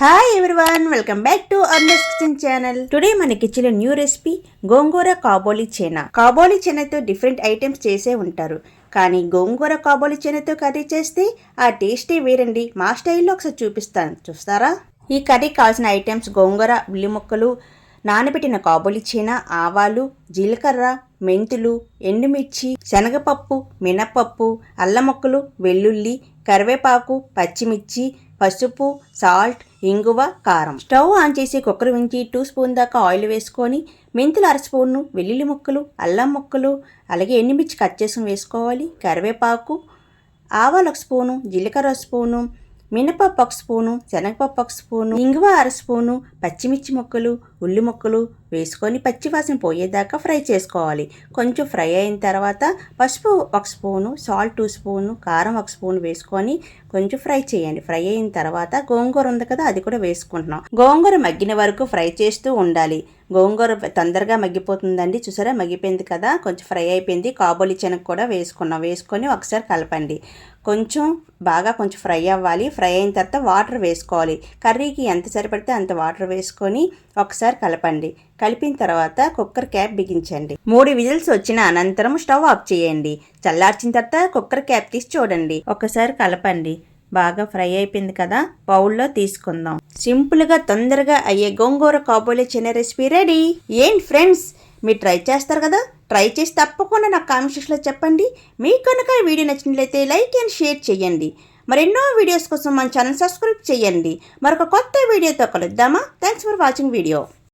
Hi everyone welcome back to Arnas kitchen channel today మన kitchen new recipe gongura kabuli chana. Kabuli చేనతో different items చేసే ఉంటారు. కానీ గోంగూర కాబోలి చేనతో curry చేస్తే ఆ టేస్టే వేరండి. మా స్టైల్లో ఒకసారి చూపిస్తాను. చూస్తారా? ఈ కర్రీ కావాల్సిన ఐటమ్స్ గోంగూర ఉల్లి ముక్కలు నానబెట్టిన కాబోలి చేన ఆవాలు జీలకర్ర మెంతులు ఎండుమిర్చి శనగపప్పు మినపప్పు అల్లముక్కలు వెల్లుల్లి కరివేపాకు పచ్చిమిర్చి పసుపు సాల్ట్ ఇంగువ కారం. స్టవ్ ఆన్ చేసి కుక్కర్ ఉంచి టూ స్పూన్ దాకా ఆయిల్ వేసుకొని మెంతులు అర స్పూన్ను వెల్లుల్లి ముక్కలు అల్లం ముక్కలు అలాగే ఎండుమిర్చి కట్ చేసి వేసుకోవాలి. కరివేపాకు ఆవాలు ఒక స్పూను జీలకర్ర స్పూను మినపప్పు ఒక స్పూను శనగపప్పు ఒక స్పూను ఇంగువ అర స్పూను పచ్చిమిర్చి ముక్కలు ఉల్లి ముక్కలు వేసుకొని పచ్చివాసన పోయేదాకా ఫ్రై చేసుకోవాలి. కొంచెం ఫ్రై అయిన తర్వాత పసుపు ఒక స్పూను సాల్ట్ టూ స్పూను కారం ఒక స్పూన్ వేసుకొని కొంచెం ఫ్రై చేయండి. ఫ్రై అయిన తర్వాత గోంగూర ఉంది కదా అది కూడా వేసుకుంటున్నాం. గోంగూర మగ్గిన వరకు ఫ్రై చేస్తూ ఉండాలి. గోంగూర తొందరగా మగ్గిపోతుందండి. చూసారా? మగ్గిపోయింది కదా? కొంచెం ఫ్రై అయిపోయింది. కాబోలి శనగ కూడా వేసుకున్నాం. వేసుకొని ఒకసారి కలపండి. కొంచెం బాగా కొంచెం ఫ్రై అవ్వాలి. ఫ్రై అయిన తర్వాత వాటర్ వేసుకోవాలి. కర్రీకి ఎంత సరిపడితే అంత వాటర్ వేసుకొని ఒకసారి కలపండి. కలిపిన తర్వాత కుక్కర్ క్యాప్ బిగించండి. మూడు విజిల్స్ వచ్చిన అనంతరం స్టవ్ ఆఫ్ చేయండి. చల్లార్చిన తర్వాత కుక్కర్ క్యాప్ తీసి చూడండి. ఒకసారి కలపండి. బాగా ఫ్రై అయిపోయింది కదా బౌల్లో తీసుకుందాం. సింపుల్గా తొందరగా అయ్యే గోంగూర కాబోలే చిన్న రెసిపీ రెడీ. ఏంటి ఫ్రెండ్స్ మీరు ట్రై చేస్తారు కదా? ట్రై చేసి తప్పకుండా నాకు కామెంట్స్లో చెప్పండి. మీకు కనుక ఈ వీడియో నచ్చినట్లయితే లైక్ అండ్ షేర్ చేయండి. మరెన్నో వీడియోస్ కోసం మన ఛానల్ సబ్స్క్రైబ్ చేయండి. మరొక కొత్త వీడియోతో కలుద్దామా? Thanks for watching video.